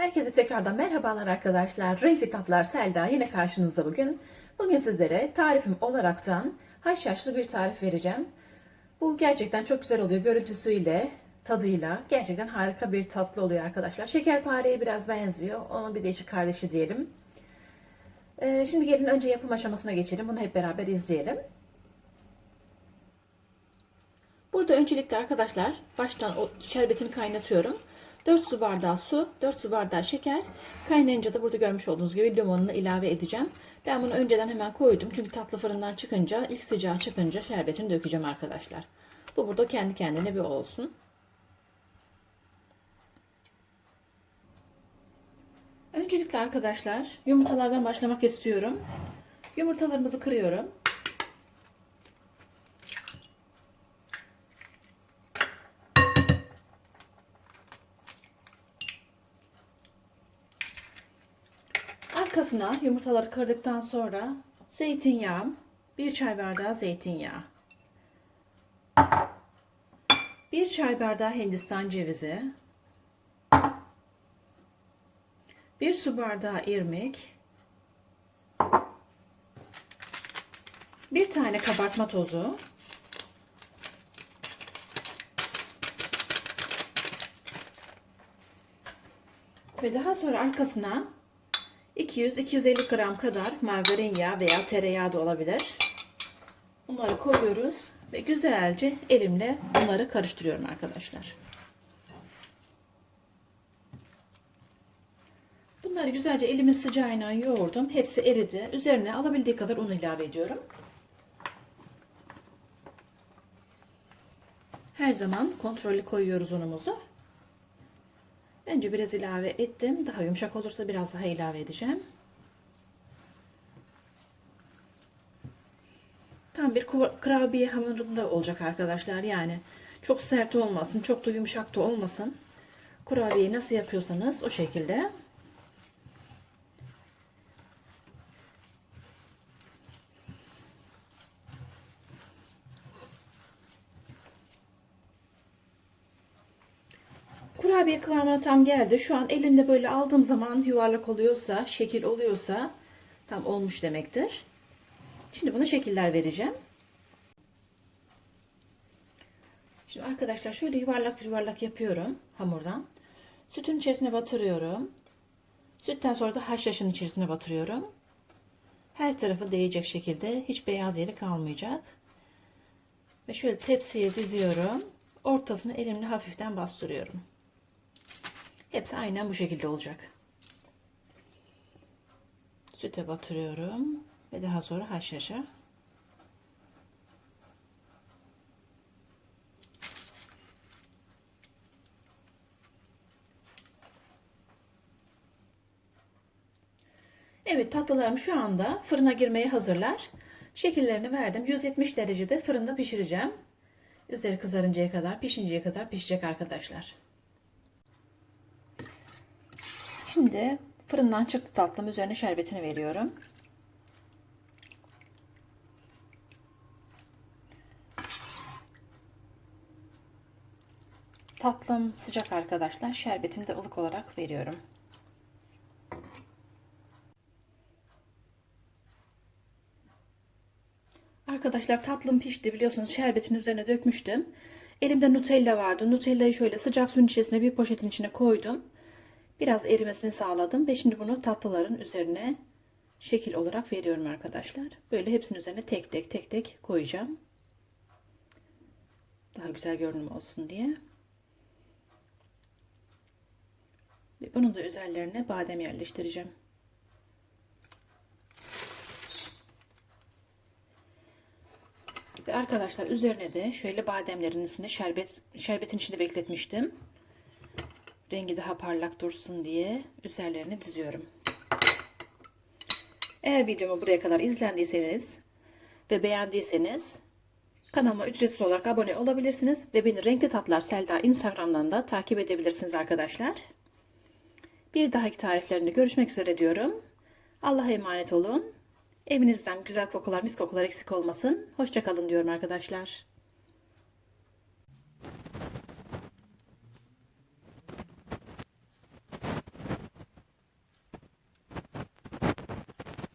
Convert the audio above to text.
Herkese tekrardan merhabalar arkadaşlar. Renkli Tatlar Selda yine karşınızda bugün. Bugün sizlere tarifim olaraktan haşhaşlı bir tarif vereceğim. Bu gerçekten çok güzel oluyor görüntüsüyle, tadıyla. Gerçekten harika bir tatlı oluyor arkadaşlar. Şekerpareye biraz benziyor. Onun bir değişik kardeşi diyelim. Ee, şimdi gelin önce yapım aşamasına geçelim. Bunu hep beraber izleyelim. Burada öncelikle arkadaşlar baştan o şerbetimi kaynatıyorum. 4 su bardağı su, 4 su bardağı şeker. Kaynayınca da burada görmüş olduğunuz gibi limonunu ilave edeceğim. Ben bunu önceden hemen koydum. Çünkü tatlı fırından çıkınca, ilk sıcağı çıkınca şerbetini dökeceğim arkadaşlar. Bu burada kendi kendine bir olsun. Öncelikle arkadaşlar yumurtalardan başlamak istiyorum. Yumurtalarımızı kırıyorum. Arkasına yumurtaları kırdıktan sonra zeytinyağı, bir çay bardağı zeytinyağı, bir çay bardağı hindistan cevizi, bir su bardağı irmik, bir tane kabartma tozu, ve daha sonra arkasına 200-250 gram kadar margarin yağı veya tereyağı da olabilir. Bunları koyuyoruz ve güzelce elimle bunları karıştırıyorum arkadaşlar. Bunları güzelce elimin sıcağına yoğurdum. Hepsi eridi. Üzerine alabildiği kadar un ilave ediyorum. Her zaman kontrollü koyuyoruz unumuzu. Önce biraz ilave ettim. Daha yumuşak olursa biraz daha ilave edeceğim. Tam bir kurabiye hamurunda olacak arkadaşlar. Yani çok sert olmasın, çok da yumuşak da olmasın. Kurabiyeyi nasıl yapıyorsanız o şekilde. Kurabiye kıvamına tam geldi. Şu an elimde böyle aldığım zaman yuvarlak oluyorsa, şekil oluyorsa tam olmuş demektir. Şimdi buna şekiller vereceğim. Şimdi arkadaşlar şöyle yuvarlak yuvarlak yapıyorum hamurdan. Sütün içerisine batırıyorum. Sütten sonra da haşhaşın içerisine batırıyorum. Her tarafı değecek şekilde hiç beyaz yeri kalmayacak. Ve şöyle tepsiye diziyorum. Ortasını elimle hafiften bastırıyorum. Hepsi aynen bu şekilde olacak. Süte batırıyorum ve daha sonra haşhaşa. Evet tatlılarım şu anda fırına girmeye hazırlar. Şekillerini verdim. 170 derecede fırında pişireceğim. Üzeri kızarıncaya kadar, pişinceye kadar pişecek arkadaşlar. Şimdi fırından çıktı tatlım. Üzerine şerbetini veriyorum. Tatlım sıcak arkadaşlar. Şerbetini de ılık olarak veriyorum. Arkadaşlar tatlım pişti biliyorsunuz şerbetin üzerine dökmüştüm. Elimde Nutella vardı. Nutella'yı şöyle sıcak suyun içerisine bir poşetin içine koydum. Biraz erimesini sağladım ve şimdi bunu tatlıların üzerine şekil olarak veriyorum arkadaşlar. Böyle hepsinin üzerine tek tek tek tek koyacağım. Daha güzel görünüm olsun diye. Ve bunun da üzerlerine badem yerleştireceğim. Ve arkadaşlar üzerine de şöyle bademlerin üstünde şerbet şerbetin içinde bekletmiştim. Rengi daha parlak dursun diye üzerlerine diziyorum. Eğer videomu buraya kadar izlendiyseniz ve beğendiyseniz kanalıma ücretsiz olarak abone olabilirsiniz ve beni Renkli Tatlar Selda Instagram'dan da takip edebilirsiniz arkadaşlar. Bir dahaki tariflerinde görüşmek üzere diyorum. Allah'a emanet olun. Evinizden güzel kokular, mis kokular eksik olmasın. Hoşçakalın diyorum arkadaşlar.